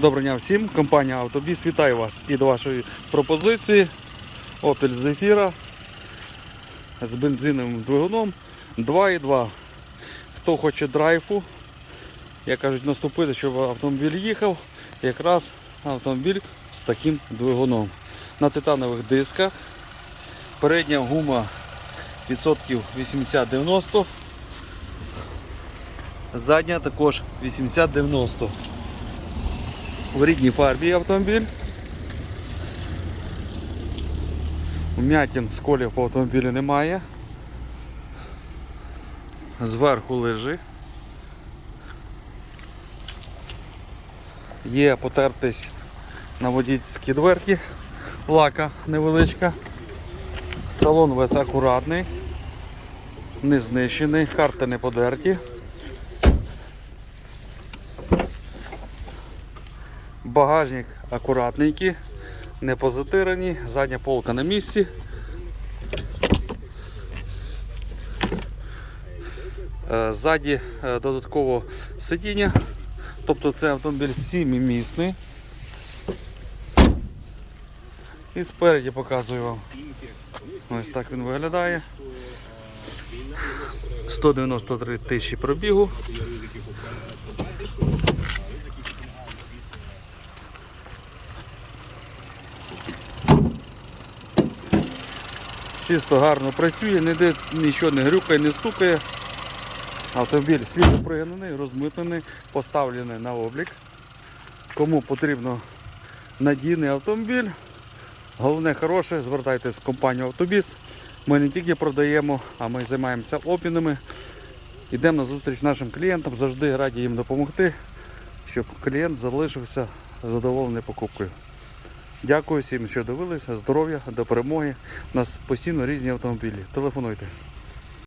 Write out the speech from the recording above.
Доброго дня всім, компанія Автобіс вітаю вас і до вашої пропозиції Opel Zafira з бензиновим двигуном 2.2. Хто хоче драйфу, як кажуть, наступити, щоб автомобіль їхав, якраз автомобіль з таким двигуном. На титанових дисках. Передня гума відсотків 80-90. Задня також 80-90. В рідній фарбі автомобіль. Вмятин сколів по автомобілю немає. Зверху лежи. Є потертись на водійській дверці, лака невеличка. Салон весь акуратний, не знищений, карти не подерті. Багажник акуратненький, не позатираний, задня полка на місці. Е, Ззаді е, додатково сидіння, тобто це автомобіль 7-місний. І спереді показую вам. Ось так він виглядає. 193 тисячі пробігу. Чисто гарно працює, ніде нічого не грюкає, не стукає. Автомобіль свіжо пригнаний, розмитнений, поставлений на облік. Кому потрібно надійний автомобіль, головне хороше, звертайтесь в компанію Автобіс. Ми не тільки продаємо, а ми займаємося обмінами. Йдемо на зустріч нашим клієнтам, завжди раді їм допомогти, щоб клієнт залишився задоволений покупкою. Дякую всім, що дивилися. Здоров'я, до перемоги. У нас постійно різні автомобілі. Телефонуйте.